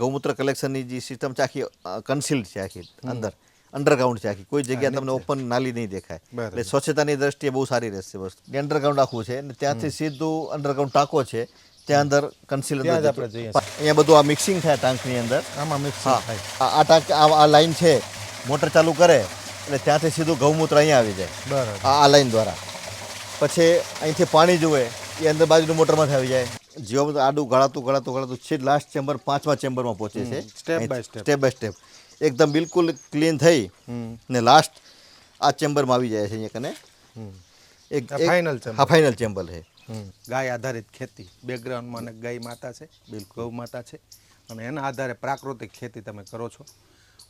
ગૌમૂત્ર કલેક્શનની જે સિસ્ટમ છે આખી કન્સીલ્ડ છે આખી અંદર અંડરગ્રાઉન્ડ છે આખી કોઈ જગ્યા તમને ઓપન નાલી નહીં દેખાય. એટલે સ્વચ્છતાની દ્રષ્ટિએ બહુ સારી રહેશે વસ્તુ અંડરગ્રાઉન્ડ આખું છે અને ત્યાંથી સીધું અંડરગ્રાઉન્ડ ટાંકો છે. ત્યાં અંદર કન્સીલ અહીંયા બધું આ મિક્સિંગ થાય ટાંકની અંદર. આમાં મિક્સ થાય. આ ટાંક આ લાઈન છે. મોટર ચાલુ કરે એટલે ત્યાંથી સીધું ગૌમૂત્ર અહીંયા આવી જાય. બરાબર. આ આ લાઈન દ્વારા. પછી અહીંથી પાણી જુએ. એ અંદર બાજુની મોટરમાંથી આવી જાય. જીવામૃત આડું ગળાતું ગળાતું ગળાતું છે લાસ્ટ ચેમ્બર પાંચમા ચેમ્બરમાં પહોંચે છે. Step by step step by step એકદમ બિલકુલ ક્લીન થઈ ને લાસ્ટ આ ચેમ્બરમાં આવી જાય છે અહીંયા કને. હમ. એક ફાઇનલ ચેમ્બર હા ફાઇનલ ચેમ્બર છે. ગાય આધારિત ખેતી. બેકગ્રાઉન્ડમાં અને ગાય માતા છે. બિલકુલ. ગૌ માતા છે. અને એના આધારે પ્રાકૃતિક ખેતી તમે કરો છો.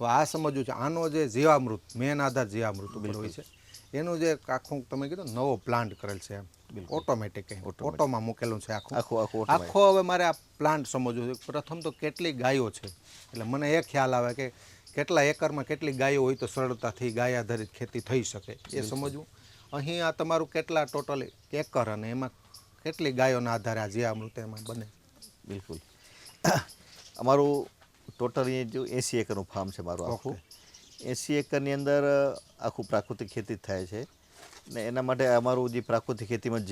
હવે આ સમજવું છે આનો જે જીવામૃત મેન આધાર જીવામૃત હોય છે. એનું જે આખું તમે કીધું નવો પ્લાન્ટ કરેલ છે ઓટોમેટિક ઓટોમાં મૂકેલું છે આખું. આખું આખું આખો હવે મારે આ પ્લાન્ટ સમજવું છે. પ્રથમ તો કેટલી ગાયો છે? એટલે મને એ ખ્યાલ આવે કે કેટલા એકરમાં કેટલી ગાયો હોય તો સરળતાથી ગાય આધારિત ખેતી થઈ શકે. એ સમજવું. અહીં આ તમારું કેટલા ટોટલ એકર અને એમાં કેટલી ગાયોના આધારે આ જીવામૃત એમાં બને? બિલકુલ. અમારું ટોટલ જો એંસી એકરનું ફાર્મ છે મારું આખું. એંસી એકરની અંદર આખું પ્રાકૃતિક ખેતી થાય છે. ને એના માટે અમારું જે પ્રાકૃતિક ખેતીમાં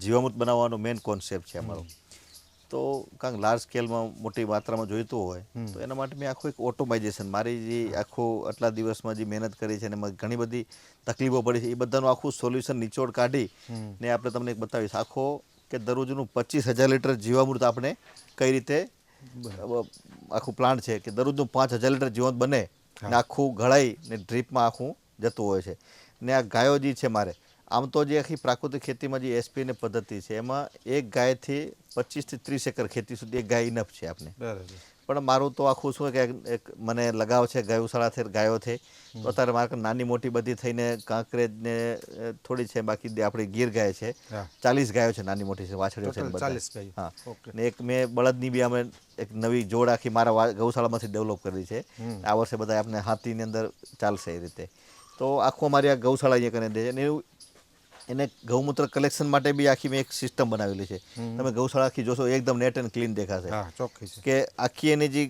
જીવામૃત બનાવવાનો મેઇન કોન્સેપ્ટ છે અમારો. તો કાંક લાર્જ સ્કેલમાં મોટી માત્રામાં જોઈતું હોય તો એના માટે મેં આખું એક ઓટોમાઇઝેશન મારી જે આખું આટલા દિવસમાં જે મહેનત કરી છે અને ઘણી બધી તકલીફો પડી છે એ બધાનું આખું સોલ્યુશન નિચોડ કાઢી ને આપણે તમને એક બતાવીશ. આખો કે દરરોજનું પચીસ હજાર લીટર જીવામૃત આપણે કઈ રીતે આખું પ્લાન્ટ છે કે દરરોજનું પાંચ હજાર લીટર જીવામૃત બને ને આખું ગળાઈ ને ડ્રીપમાં આખું જતું હોય છે. ને આ ગાયો જે છે મારે. આમ તો જે આખી પ્રાકૃતિક ખેતીમાં જે એસપી ને પદ્ધતિ છે એમાં એક ગાયથી પચીસથી ત્રીસ એકર ખેતી સુધી એક ગાય ઇનફ છે આપણે બરાબર. પણ મારું તો આખું શું કે એક મને લગાવ છે ગૌશાળાથી ગાયોથી તો અત્યારે મારે નાની મોટી બધી થઈને કાંકરેજ ને થોડી છે બાકી આપણી ગીર ગાય છે ચાલીસ ગાયો છે નાની મોટી છે વાછડીઓ છે Total બધા. 40 ગાયો. હા. ને એક મેં બળદની બી અમે એક નવી જોડ આખી મારા ગૌશાળામાંથી ડેવલપ કરી છે. આ વર્ષે બધા આપણે હાથીની અંદર ચાલશે એ રીતે. તો આખું અમારી આ ગૌશાળા અહીંયા કરીને દે છે. અને એવું એને ગૌમૂત્ર કલેક્શન માટે બી આખી મેં એક સિસ્ટમ બનાવેલી છે. તમે ગૌશાળા આખી જોશો એકદમ નેટ એન્ડ ક્લીન દેખાશે. કે આખી એની જે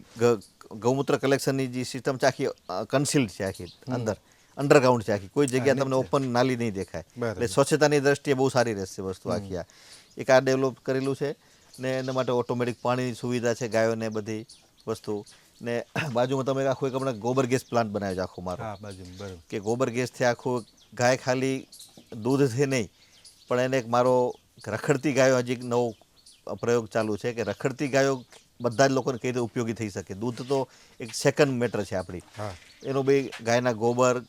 ગૌમૂત્ર કલેક્શનની જે સિસ્ટમ છે આખી કન્સીલ્ડ છે આખી અંદર. અંડરગ્રાઉન્ડ છે આખી. કોઈ જગ્યા તમને ઓપન નાલી નહીં દેખાય. એટલે સ્વચ્છતાની દ્રષ્ટિએ બહુ સારી રહેશે વસ્તુ આખી આ. એક આ ડેવલપ કરેલું છે ને એના માટે ઓટોમેટિક પાણીની સુવિધા છે ગાયોને બધી વસ્તુ. ને બાજુમાં તમે આખું એક હમણાં ગોબર ગેસ પ્લાન્ટ બનાવ્યો છે આખો મારો. કે ગોબર ગેસથી આખું ગાય ખાલી દૂધથી નહીં પણ એને એક મારો રખડતી ગાયો હજી એક નવો પ્રયોગ ચાલુ છે કે રખડતી ગાયો બધા જ લોકોને કઈ રીતે ઉપયોગી થઈ શકે. દૂધ તો એક સેકન્ડ મેટર છે આપણી. હા. એનું બી ગાયના ગોબર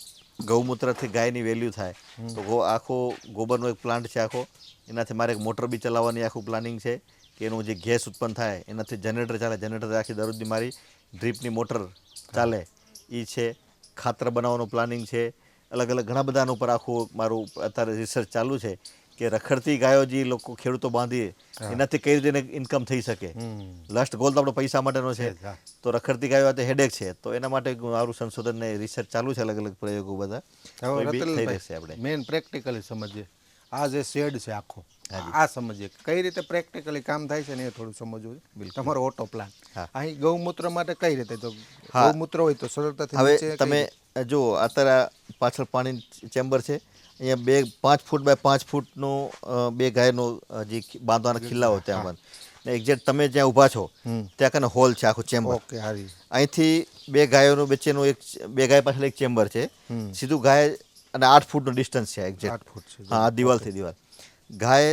ગૌમૂત્રથી ગાયની વેલ્યુ થાય. તો ગો આખો ગોબરનો એક પ્લાન્ટ છે આખો. એનાથી મારે એક મોટર બી ચલાવવાની આખું પ્લાનિંગ છે કે એનું જે ગેસ ઉત્પન્ન થાય એનાથી જનરેટર ચાલે. જનરેટર આખી દરરોજની મારી ડ્રીપની મોટર ચાલે. એ છે. ખાતર બનાવવાનું પ્લાનિંગ છે. અલગ અલગ ઘણા બધા આના ઉપર આખું મારું અત્યારે રિસર્ચ ચાલુ છે કે રખડતી ગાયો જે લોકો ખેડૂતો બાંધીએ એનાથી કઈ રીતે ઇન્કમ થઈ શકે? લાસ્ટ ગોલ તો આપણો પૈસા માટેનો છે. તો રખડતી ગાયો આ હેડેક છે. તો એના માટે મારું સંશોધન ને રિસર્ચ ચાલુ છે અલગ અલગ પ્રયોગો બધા. થઈ રહેશે આપણે. પ્રેક્ટિકલી સમજીએ. આ જે શેડ છે આખો આ સમજીએ. કઈ રીતે પ્રેક્ટિકલી કામ થાય છે ને એ થોડું સમજવું છે. તમારો ઓટો પ્લાન અહીં ગૌમૂત્ર માટે કઈ રીતે? તો ગૌમૂત્ર હોય તો સરળતાથી હવે તમે જો અત્યારે પાછળ પાણી ચેમ્બર છે. અહીંયા બે પાંચ ફૂટ બાય પાંચ ફૂટનું બે ગાયનો જે બાંધવાના ખિલ્લાઓ ત્યાં બંધ ને એક્ઝેક્ટ તમે જ્યાં ઊભા છો ત્યાં કને હોલ છે આખું ચેમ્બર ઓકે અહીંથી બે ગાયોનું વચ્ચેનું એક બે ગાય પાછળ એક ચેમ્બર છે. સીધું ગાય અને આઠ ફૂટનું ડિસ્ટન્સ છે એક્ઝેક્ટ આઠ ફૂટ છે હા દિવાલથી દિવાલ. ગાય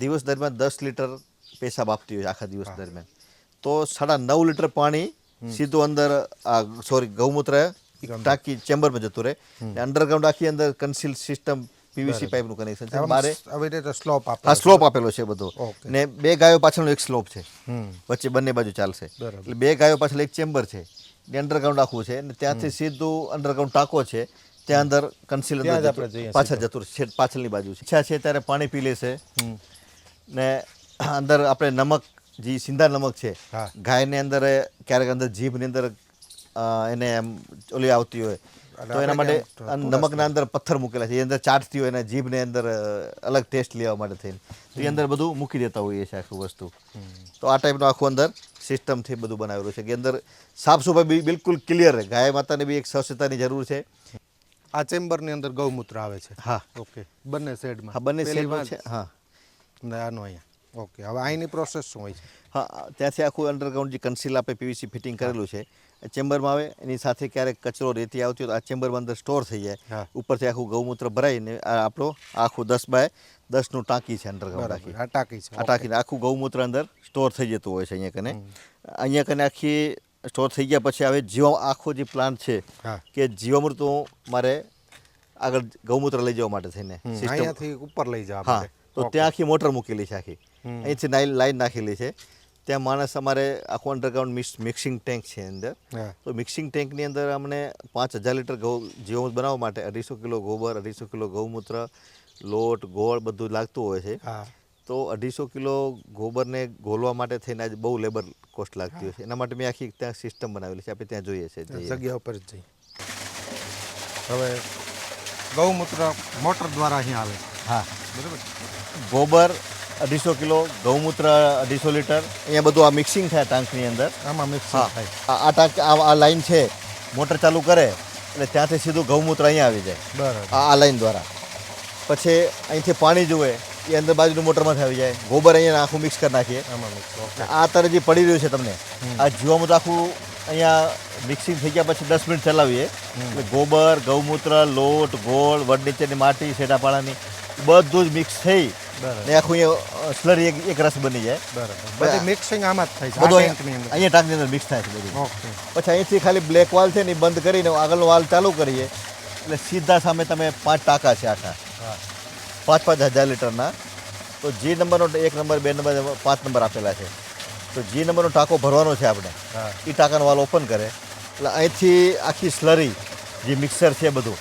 દિવસ દરમિયાન દસ લીટર પેશાબ આપતી હોય આખા દિવસ દરમિયાન. તો સાડા નવ લીટર પાણી સીધું અંદર આ સોરી ગૌમૂત્ર ટાંકી ચેમ્બરમાં જતું રહે. અંડરગ્રાઉન્ડ આખી અંદર કન્સીલ સિસ્ટમ પીવીસી પાઇપનું કનેક્શન છે. મારે આવી રીતે સ્લોપ આપે હા સ્લોપ આપેલો છે બધો. ને બે ગાયો પાછળનો એક સ્લોપ છે. વચ્ચે બંને બાજુ ચાલશે. એટલે બે ગાયો પાછળ એક ચેમ્બર છે. ને અંડરગ્રાઉન્ડ આખું છે. ને ત્યાંથી સીધું અંડરગ્રાઉન્ડ ટાંકો છે. ત્યાં અંદર કન્સીલ ત્યાં જ આપણે જઈએ પાછળ જતું છે પાછળની બાજુ છે. ઈચ્છા છે ત્યારે પાણી પી લેશે ને અંદર આપણે નમક જે સિંધા નમક છે ગાયની અંદર ક્યારેક અંદર જીભની અંદર એને એમ ઓલી આવતી હોય. તો એના માટે નમકના અંદર પથ્થર મૂકેલા છે. એ અંદર ચાટતી હોય એના જીભને અંદર અલગ ટેસ્ટ લેવા માટે થઈને. તો એ અંદર બધું મૂકી દેતા હોઈએ છે આખું વસ્તુ. તો આ ટાઈપનું આખું અંદર સિસ્ટમથી બધું બનાવેલું છે કે અંદર સાફ સફાઈ બી બિલકુલ ક્લિયર ગાય માતાને બી એક સ્વચ્છતાની જરૂર છે. આ ચેમ્બરની અંદર ગૌમૂત્ર આવે છે. હા. ઓકે. બંને સાઈડમાં હા બંને સેટમાં છે હા. ને આનો અહીંયા. ઓકે. હવે અહીંની પ્રોસેસ શું હોય છે? હા ત્યાંથી આખું અંડરગ્રાઉન્ડ જે કન્સીલ આપણે પીવીસી ફિટિંગ કરેલું છે ચેમ્બરમાં આવે એની સાથે ક્યારેક કચરો રેતી આવતી હોય તો આ ચેમ્બરમાં અંદર સ્ટોર થઈ જાય. ઉપરથી આખું ગૌમૂત્ર ભરાઈને આપણો આખું દસ બાય દસનું ટાંકી છે અંડરગ્રાઉન્ડ આખી. આ ટાંકી છે. આ ટાંકીને આખું ગૌમૂત્ર અંદર સ્ટોર થઈ જતું હોય છે અહીંયા કને. અહીંયા કને આખી સ્ટોર થઈ ગયા પછી હવે જીવા આખો જે પ્લાન્ટ છે કે જીવામૃત મારે આગળ ગૌમૂત્ર લઈ જવા માટે થઈને અહીંયાથી ઉપર લઈ જવા હા તો ત્યાં આખી મોટર મૂકેલી છે આખી. અહીંથી નાઈ લાઈન નાખેલી છે. ત્યાં માણસ અમારે આખું અંડરગ્રાઉન્ડ મિક્સ મિક્સિંગ ટેન્ક છે અંદર. તો મિક્સિંગ ટેન્કની અંદર અમને પાંચ હજાર લીટર ગૌ જીવામૃત બનાવવા માટે અઢીસો કિલો ગોબર અઢીસો કિલો ગૌમૂત્ર લોટ ગોળ બધું લાગતું હોય છે. તો અઢીસો કિલો ગોબરને ઘોલવા માટે થઈને આજે બહુ લેબર કોસ્ટ લાગતી હોય છે. એના માટે મેં આખી ત્યાં સિસ્ટમ બનાવેલી છે. આપણે ત્યાં જોઈએ છે. જગ્યા ઉપર જ જઈ હવે ગૌમૂત્ર મોટર દ્વારા અહીંયા આવે હા. બરાબર? ગોબર અઢીસો કિલો ગૌમૂત્ર અઢીસો લીટર. અહીંયા બધું આ મિક્સિંગ થાય ટાંકની અંદર. આમાં મિક્સ થાય. આ ટાંક આ લાઈન છે. મોટર ચાલુ કરે એટલે ત્યાંથી સીધું ગૌમૂત્ર અહીંયા આવી જાય. બરાબર. આ આ લાઈન દ્વારા. પછી અહીંથી પાણી જુએ. એ અંદર બાજુનું મોટરમાંથી આવી જાય. ગોબર અહીંયા આખું મિક્સ કરી નાખીએ. આ અત્યારે જે પડી રહ્યું છે તમને આ જીવામૃત આખું અહીંયા મિક્સિંગ થઈ ગયા પછી દસ મિનિટ ચલાવીએ. એટલે ગોબર ગૌમૂત્ર લોટ ગોળ વડ નીચેની માટી સેટાપાળાની બધું જ મિક્સ થઈ ને આખું અહીંયા સ્લરી એક એક રસ બની જાય. બરાબર. બધી મિક્સિંગ આમાં જ થાય છે બધું અહીંયા ટાંકની અંદર મિક્સ થાય છે બધું. પછી અહીંથી ખાલી બ્લેક વાલ છે ને એ બંધ કરીને આગળનો વાલ ચાલુ કરીએ. એટલે સીધા સામે તમે પાંચ ટાંકા છે આખા. પાંચ પાંચ હજાર લીટરના. તો જી નંબરનો એક નંબર બે નંબર પાંચ નંબર આપેલા છે. તો જી નંબરનો ટાંકો ભરવાનો છે આપણે. એ ટાંકાનો વાલ ઓપન કરે. એટલે અહીંથી આખી સ્લરી જે મિક્સર છે બધું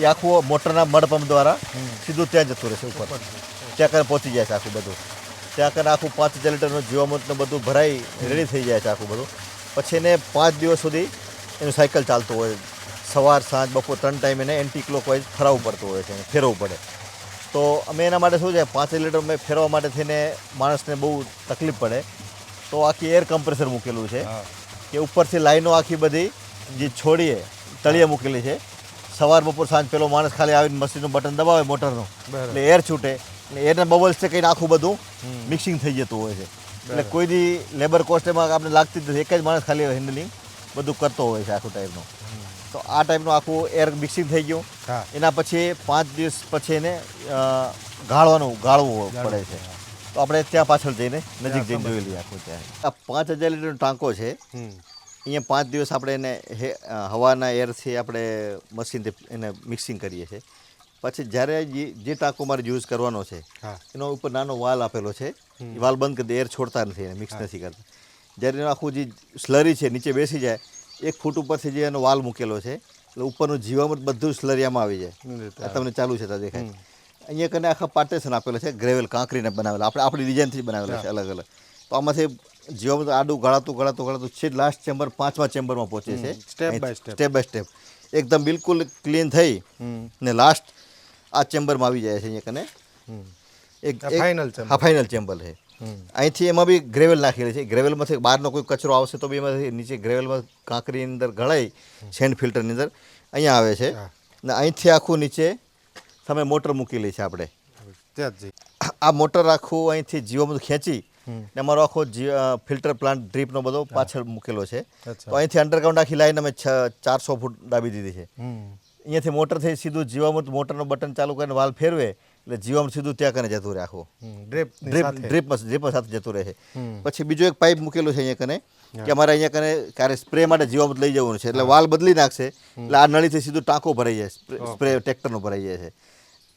એ આખું મોટરના મડ પંપ દ્વારા સીધું ત્યાં જતું રહેશે ઉપર. ત્યાં કરે પહોંચી જાય છે આખું બધું. ત્યાં કરે આખું પાંચ હજાર લીટરનું જીવામૃતનું બધું ભરાઈ રેડી થઈ જાય છે આખું બધું. પછી એને પાંચ દિવસ સુધી એનું સાયકલ ચાલતું હોય. સવાર સાંજ બપોર ત્રણ ટાઈમ એને એન્ટી ક્લોકવાઇઝ ફરાવવું પડતું હોય છે ફેરવવું પડે. તો અમે એના માટે શું છે પાંચ લીટર મેં ફેરવા માટે થઈને માણસને બહુ તકલીફ પડે. તો આખી એર કમ્પ્રેસર મૂકેલું છે. કે ઉપરથી લાઈનો આખી બધી જે છોડીએ તળિયે મૂકેલી છે. સવાર બપોર સાંજ પેલો માણસ ખાલી આવીને મશીનનું બટન દબાવે મોટરનું એટલે એર છૂટે. એટલે એરના બબલ્સ છે કંઈને આખું બધું મિક્સિંગ થઈ જતું હોય છે. એટલે કોઈ બી લેબર કોસ્ટ એમાં આપણે લાગતી જ નથી. એક જ માણસ ખાલી હેન્ડલિંગ બધું કરતો હોય છે આખું ટાઈપનું તો આ ટાઈપનું આખું એર મિક્સિંગ થઈ ગયું. એના પછી પાંચ દિવસ પછી એને ગાળવાનું ગાળવું પડે છે. તો આપણે ત્યાં પાછળ જઈને નજીક જઈને જોઈ લઈએ આખું ત્યાં. આ પાંચ હજાર લીટરનો ટાંકો છે. અહીંયા પાંચ દિવસ આપણે એને હે હવાના એરથી આપણે મશીનથી એને મિક્સિંગ કરીએ છીએ. પછી જ્યારે જે જે ટાંકો મારે યુઝ કરવાનો છે એનો ઉપર નાનો વાલ આપેલો છે. એ વાલ બંધ કરી દે એર છોડતા નથી એને મિક્સ નથી કરતા. જ્યારે એનું આખું જે સ્લરી છે નીચે બેસી જાય એક ફૂટ ઉપરથી જે એનો વાલ મૂકેલો છે એટલે ઉપરનું જીવામૃત બધું સ્લરિયામાં આવી જાય. આ તમને ચાલુ છે તો દેખાય. અહીંયા કને આખા પાર્ટેશન આપેલો છે ગ્રેવેલ કાંકરીને બનાવેલા. આપણે આપણી ડિઝાઇનથી બનાવેલા છે અલગ અલગ. તો આમાંથી જીવામૃત આડું ગાળાતું ગળાતું ગાળાતું છે લાસ્ટ ચેમ્બર પાંચમા ચેમ્બરમાં પહોંચે છે. Step by. Step by step એકદમ બિલકુલ ક્લીન થઈ ને લાસ્ટ આ ચેમ્બરમાં આવી જાય છે અહીંયા કને. એક ફાઇનલ હા ફાઇનલ ચેમ્બર છે. અહીંથી એમાં બી ગ્રેવેલ નાખેલી છે. ગ્રેવેલમાંથી બહારનો કોઈ કચરો આવશે તો બી એમાંથી નીચે ગ્રેવેલમાં કાંકરીની અંદર ગળાઈ સેન્ડ ફિલ્ટરની અંદર અહીંયા આવે છે. ને અહીંથી આખું નીચે તમે મોટર મૂકેલી છે આપણે. આ મોટર આખું અહીંથી જીવામૃત ખેંચી ને અમારો આખો ફિલ્ટર પ્લાન્ટ ડ્રીપનો બધો પાછળ મૂકેલો છે. તો અહીંથી અંડરગ્રાઉન્ડ આખી લાઈન અમે ચારસો ફૂટ દાબી દીધી છે. અહીંયાથી મોટર થઈ સીધું જીવામૃત મોટરનું બટન ચાલુ કરીને વાલ ફેરવે એટલે જીવામૃત સીધું ત્યાં કને જતું આખું? ડ્રીપ ડ્રીપ ડ્રીપમાં ડ્રીપમાં સાથે જતું રહે પછી બીજો એક પાઇપ મૂકેલો છે અહીંયા કને કે અમારે અહીંયા કને ક્યારે સ્પ્રે માટે જીવામૃત લઈ જવાનું છે. એટલે વાલ બદલી નાખશે એટલે આ નળીથી સીધું ટાંકો ભરાઈ જાય સ્પ્રે- ટ્રેક્ટરનો ભરાઈ જાય છે.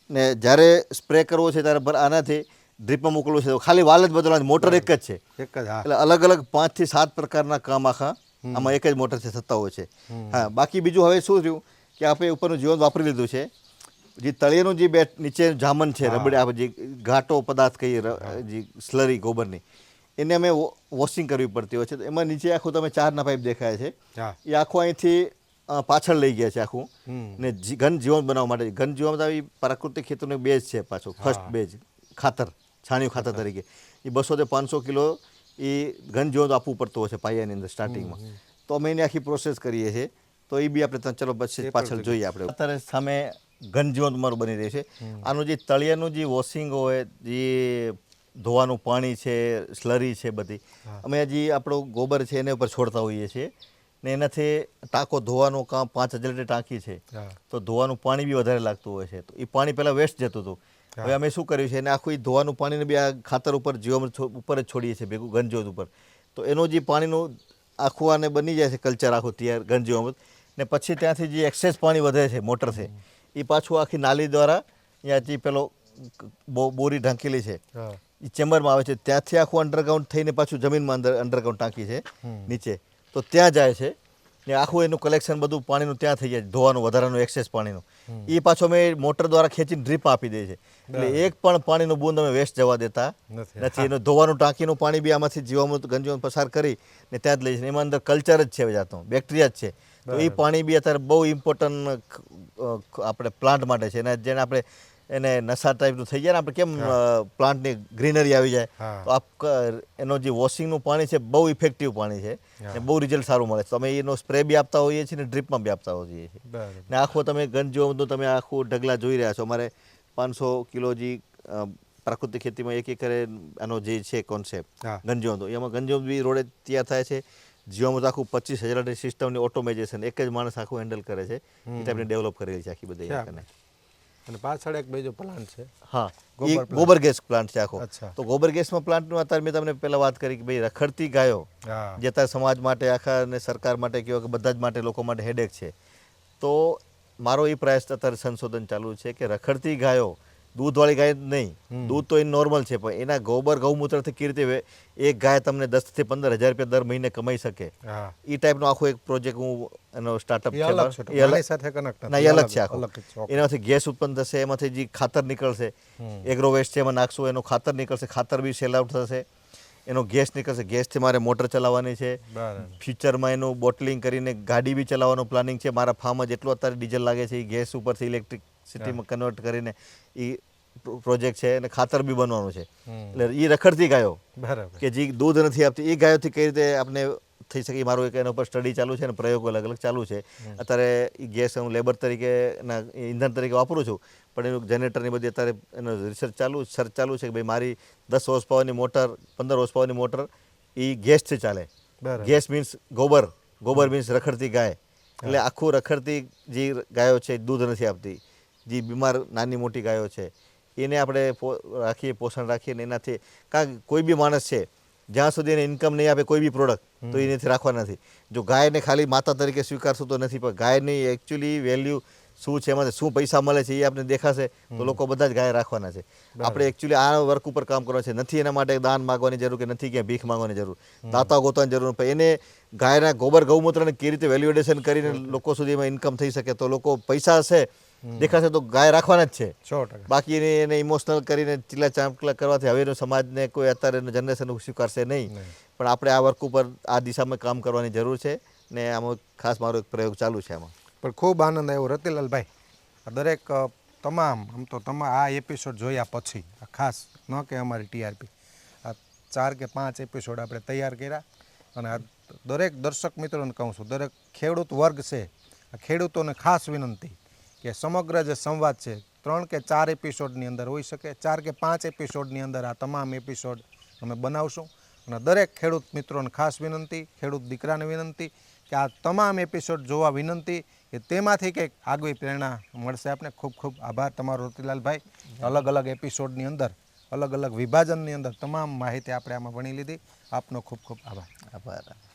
ને જ્યારે સ્પ્રે કરવો છે ત્યારે આનાથી ડ્રીપમાં મોકલવું છે. તો ખાલી વાલ જ બદલવાની મોટર એક જ છે. એક જ એટલે અલગ અલગ પાંચથી સાત પ્રકારના કામ આખા આમાં એક જ મોટરથી થતા હોય છે. હા બાકી બીજું હવે શું થયું? કે આપણે ઉપરનું જીવન વાપરી લીધું છે. જે તળિયેનું જે બેટ નીચે જામન છે રબડી આપણે જે ઘાટો પદાર્થ કહીએ જે સ્લરી ગોબરની એને અમે વોશિંગ કરવી પડતી હોય છે. તો એમાં નીચે આખું તમે ચારના પાઇપ દેખાય છે. એ આખું અહીંથી પાછળ લઈ ગયા છે આખું. ને જી- ઘન જીવન બનાવવા માટે. ઘન જીવન આવી પ્રાકૃતિક ખેતરનો બેઝ છે પાછો ફર્સ્ટ બેઝ ખાતર છાણિયું ખાતર તરીકે. એ બસો થી પાંચસો કિલો એ ઘન જીવન આપવું પડતું હોય છે પાયાની અંદર સ્ટાર્ટિંગમાં તો અમે એની આખી પ્રોસેસ કરીએ છીએ. તો એ બી આપણે ચલો પછી પાછળ જોઈએ. આપણે. અત્યારે સામે ઘન જીવન તમારું બની રહ્યું છે. આનું જે તળિયાનું જે વોશિંગ હોય જે ધોવાનું પાણી છે સ્લરી છે બધી અમે જે આપણું ગોબર છે એને ઉપર છોડતા હોઈએ છીએ. ને એનાથી ટાંકો ધોવાનું કામ પાંચ હજાર લીટર ટાંકી છે. તો ધોવાનું પાણી બી વધારે લાગતું હોય છે. તો એ પાણી પહેલાં વેસ્ટ જતું હતું. હવે અમે શું કર્યું છે? એને આખું એ ધોવાનું પાણીને બી આ ખાતર ઉપર જીવામૃત ઉપર જ છોડીએ છીએ ભેગું ગંજોત ઉપર. તો એનું જે પાણીનું આખું આને બની જાય છે કલ્ચર આખું તૈયાર ગંજીવામૃત ને પછી ત્યાંથી જે એક્સેસ પાણી વધે છે મોટરથી એ પાછું આખી નાલી દ્વારા અહીંયા પેલો બોરી ઢાંકેલી છે. એ ચેમ્બરમાં આવે છે. ત્યાંથી આખું અંડરગ્રાઉન્ડ થઈને પાછું જમીનમાં અંદર અંડરગ્રાઉન્ડ ટાંકી છે નીચે. તો ત્યાં જાય છે. ને આખું એનું કલેક્શન બધું પાણીનું ત્યાં થઈ જાય. ધોવાનું વધારાનું એક્સેસ પાણીનું. એ પાછો અમે મોટર દ્વારા ખેંચીને ડ્રીપ આપી દઈએ છે. એટલે એક પણ પાણીનું બૂંદ અમે વેસ્ટ જવા દેતા નથી. એનું ધોવાનું ટાંકીનું પાણી બી આમાંથી જીવામૃત ગંજીવામૃત પસાર કરી ને ત્યાં જ લઈએ છીએ એમાં અંદર કલ્ચર જ છે જાતનું. બેક્ટેરિયા જ છે. તો એ પાણી બી અત્યારે બહુ ઇમ્પોર્ટન્ટ આપણે પ્લાન્ટ માટે છે. અને જેને આપણે એને નશા ટાઈપનું થઈ જાય ને આપણે કેમ પ્લાન્ટની ગ્રીનરી આવી જાય તો આપ એનો જે વોશિંગનું પાણી છે બહુ ઇફેક્ટિવ પાણી છે. અને બહુ રિઝલ્ટ સારું મળે છે. તમે એનો સ્પ્રે બી આપતા હોઈએ છીએ ને ડ્રીપમાં બી આપતા હોઈએ છીએ. ને આખો તમે ગંજ જોવો તો તમે આખું ઢગલા જોઈ રહ્યા છો. અમારે પાંચસો કિલો જે પ્રાકૃતિક ખેતીમાં એક એકરે આનો જે છે કોન્સેપ્ટ. ગંજોમ તો એમાં ગંજોમ બી રોડે તૈયાર થાય છે. જીવામાં આખું પચીસ હજાર સિસ્ટમની ઓટોમેઝેશન એક જ માણસ આખું હેન્ડલ કરે છે. એ ટાઈપની ડેવલપ કરેલી છે આખી બધી. અને પાછળ એક બીજો પ્લાન્ટ છે. હા ગોબર ગોબર ગેસ પ્લાન્ટ છે આખો. તો ગોબર ગેસમાં પ્લાન્ટનું અત્યારે મેં તમને પહેલાં વાત કરી કે ભાઈ રખડતી ગાયો જે અત્યારે સમાજ માટે આખા અને સરકાર માટે કહેવાય કે બધા જ માટે લોકો માટે હેડેક છે. તો મારો એ પ્રયાસ અત્યારે સંશોધન ચાલુ છે કે રખડતી ગાયો દૂધવાળી ગાય નહીં. દૂધ તો એ નોર્મલ છે પણ એના ગોબર ગૌમૂત્રથી કેવી રીતે વે- એક ગાય તમને દસથી પંદર હજાર રૂપિયા દર મહિને કમાઈ શકે. એ ટાઈપનો આખો એક પ્રોજેક્ટ હું એનો સ્ટાર્ટઅપ છે ના એ અલગ છે આખો. એનાથી ગેસ ઉત્પન્ન થશે એમાંથી જે ખાતર નીકળશે એગ્રો વેસ્ટ છે એમાં નાખશું એનું ખાતર નીકળશે ખાતર બી સેલ આઉટ થશે. એનો ગેસ નીકળશે ગેસથી મારે મોટર ચલાવવાની છે. ફ્યુચરમાં એનું બોટલિંગ કરીને ગાડી બી ચલાવવાનું પ્લાનિંગ છે. મારા ફાર્મમાં જેટલું અત્યારે ડીઝલ લાગે છે એ ગેસ ઉપરથી ઇલેક્ટ્રિસિટીમાં કન્વર્ટ કરીને એ પ્રોજેક્ટ છે અને ખાતર બી બનવાનું છે. એટલે એ રખડતી ગાયો કે જે દૂધ નથી આપતી એ ગાયોથી કઈ રીતે આપણે થઈ શકે? મારું એક એના ઉપર સ્ટડી ચાલુ છે અને પ્રયોગો અલગ અલગ ચાલુ છે. અત્યારે એ ગેસ હું લેબર તરીકે ના ઇંધણ તરીકે વાપરું છું. પણ એનું જનરેટરની બધી અત્યારે એનો રિસર્ચ ચાલુ સર્ચ ચાલુ છે કે ભાઈ મારી દસ હોસ પાવરની મોટર પંદર હોસ પાવરની મોટર એ ગેસથી ચાલે. ગેસ મીન્સ ગોબર. ગોબર મીન્સ રખડતી ગાય. એટલે આખું રખડતી જે ગાયો છે દૂધ નથી આપતી. જે બીમાર નાની મોટી ગાયો છે એને આપણે રાખીએ પોષણ રાખીએ ને એનાથી કારણ કે કોઈ બી માણસ છે જ્યાં સુધી એને ઇન્કમ નહીં આપે કોઈ બી પ્રોડક્ટ તો એનાથી રાખવા નથી. જો ગાયને ખાલી માતા તરીકે સ્વીકારશું તો નથી પણ ગાયની એકચ્યુઅલી વેલ્યુ શું છે એમાંથી શું પૈસા મળે છે એ આપણે દેખાશે તો લોકો બધા જ ગાય રાખવાના છે. આપણે એકચ્યુઅલી આ વર્ક ઉપર કામ કરવાનું છે. નથી એના માટે દાન માગવાની જરૂર કે નથી ક્યાં ભીખ માંગવાની જરૂર. દાતા ગોતવાની જરૂર પણ એને ગાયના ગોબર ગૌમૂત્રને કેવી રીતે વેલ્યુએડેશન કરીને લોકો સુધી એમાં ઇન્કમ થઈ શકે તો લોકો પૈસા હશે દેખાશે તો ગાય રાખવાના જ છે. સો ટકા. બાકી એને ઇમોશનલ કરીને ચીલા ચાંપલા કરવાથી હવેનો સમાજને કોઈ અત્યારે જનરેશન સ્વીકારશે નહીં. પણ આપણે આ વર્ક ઉપર આ દિશામાં કામ કરવાની જરૂર છે ને આમાં ખાસ મારો એક પ્રયોગ ચાલુ છે આમાં. પણ ખૂબ આનંદ આવ્યો રતિલાલભાઈ. આ દરેક તમામ આમ તો તમામ આ એપિસોડ જોયા પછી આ ખાસ ન કે અમારી ટીઆરપી આ ચાર કે પાંચ એપિસોડ આપણે તૈયાર કર્યા અને આ દરેક દર્શક મિત્રોને કહું છું દરેક ખેડૂત વર્ગ છે આ ખેડૂતોને ખાસ વિનંતી. કે સમગ્ર જે સંવાદ છે, ત્રણ કે ચાર એપિસોડની અંદર હોઈ શકે, ચાર કે પાંચ એપિસોડની અંદર આ તમામ એપિસોડ અમે બનાવશું. અને દરેક ખેડૂત મિત્રોને ખાસ વિનંતી, ખેડૂત દીકરાને વિનંતી કે આ તમામ એપિસોડ જોવા વિનંતી કે તેમાંથી કંઈક આગવી પ્રેરણા મળશે. આપણે ખૂબ ખૂબ આભાર તમારો રોતીલાલભાઈ. અલગ અલગ એપિસોડની અંદર, અલગ અલગ વિભાજનની અંદર તમામ માહિતી આપણે આમાં ભણી લીધી. આપનો ખૂબ ખૂબ આભાર. આભાર.